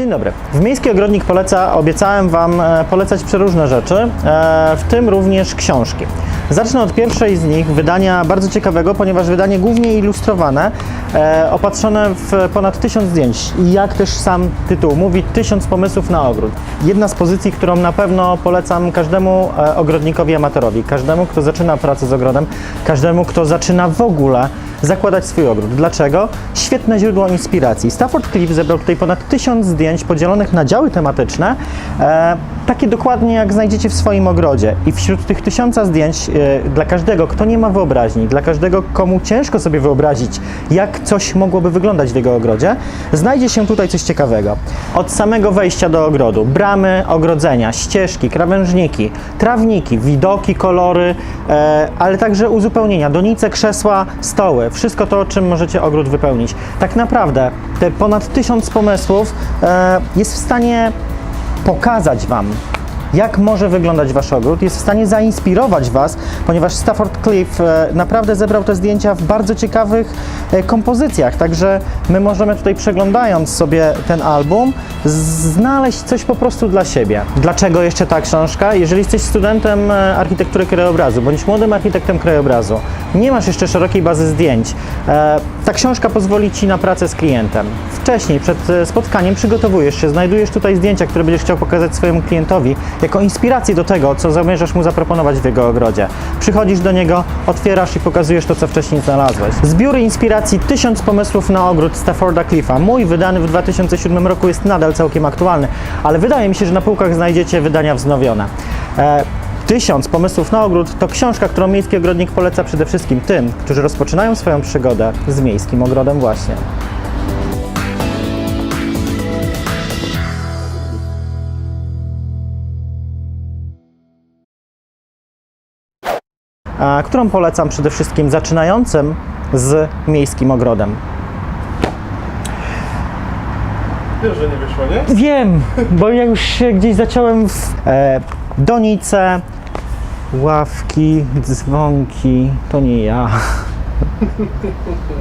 Dzień dobry. W Miejski Ogrodnik Poleca obiecałem Wam e, polecać przeróżne rzeczy, e, w tym również książki. Zacznę od pierwszej z nich, wydania bardzo ciekawego, ponieważ wydanie głównie ilustrowane, opatrzone w ponad tysiąc zdjęć. I jak też sam tytuł mówi, tysiąc pomysłów na ogród. Jedna z pozycji, którą na pewno polecam każdemu e, ogrodnikowi amatorowi, każdemu, kto zaczyna pracę z ogrodem, każdemu, kto zaczyna w ogóle zakładać swój ogród. Dlaczego? Świetne źródło inspiracji. Stafford Cliff zebrał tutaj ponad tysiąc zdjęć podzielonych na działy tematyczne, e, takie dokładnie jak znajdziecie w swoim ogrodzie. I wśród tych tysiąca zdjęć e, dla każdego, kto nie ma wyobraźni, dla każdego, komu ciężko sobie wyobrazić, jak coś mogłoby wyglądać w jego ogrodzie, znajdzie się tutaj coś ciekawego. Od samego wejścia do ogrodu, bramy, ogrodzenia, ścieżki, krawężniki, trawniki, widoki, kolory, e, ale także uzupełnienia, donice, krzesła, stoły, wszystko to, czym możecie ogród wypełnić. Tak naprawdę te ponad tysiąc pomysłów e, jest w stanie pokazać Wam, jak może wyglądać Wasz ogród, jest w stanie zainspirować Was, ponieważ Stafford Cliff e, naprawdę zebrał te zdjęcia w bardzo ciekawych e, kompozycjach, także my możemy tutaj przeglądając sobie ten album znaleźć coś po prostu dla siebie. Dlaczego jeszcze ta książka? Jeżeli jesteś studentem e, architektury krajobrazu, bądź młodym architektem krajobrazu, nie masz jeszcze szerokiej bazy zdjęć, e, ta książka pozwoli Ci na pracę z klientem. Wcześniej, przed e, spotkaniem przygotowujesz się, znajdujesz tutaj zdjęcia, które będziesz chciał pokazać swojemu klientowi jako inspirację do tego, co zamierzasz mu zaproponować w jego ogrodzie. Przychodzisz do niego, otwierasz i pokazujesz to, co wcześniej znalazłeś. Zbiór inspiracji Tysiąc pomysłów na ogród Stafforda Cliffa. Mój wydany w 2007 roku jest nadal całkiem aktualny, ale wydaje mi się, że na półkach znajdziecie wydania wznowione. Tysiąc pomysłów na ogród to książka, którą Miejski Ogrodnik poleca przede wszystkim tym, którzy rozpoczynają swoją przygodę z miejskim ogrodem właśnie. a, którą polecam przede wszystkim zaczynającym z miejskim ogrodem. Wiesz, że nie wyszło, nie? Wiem, bo ja już się gdzieś zacząłem w e, donice, ławki, dzwonki, to nie ja.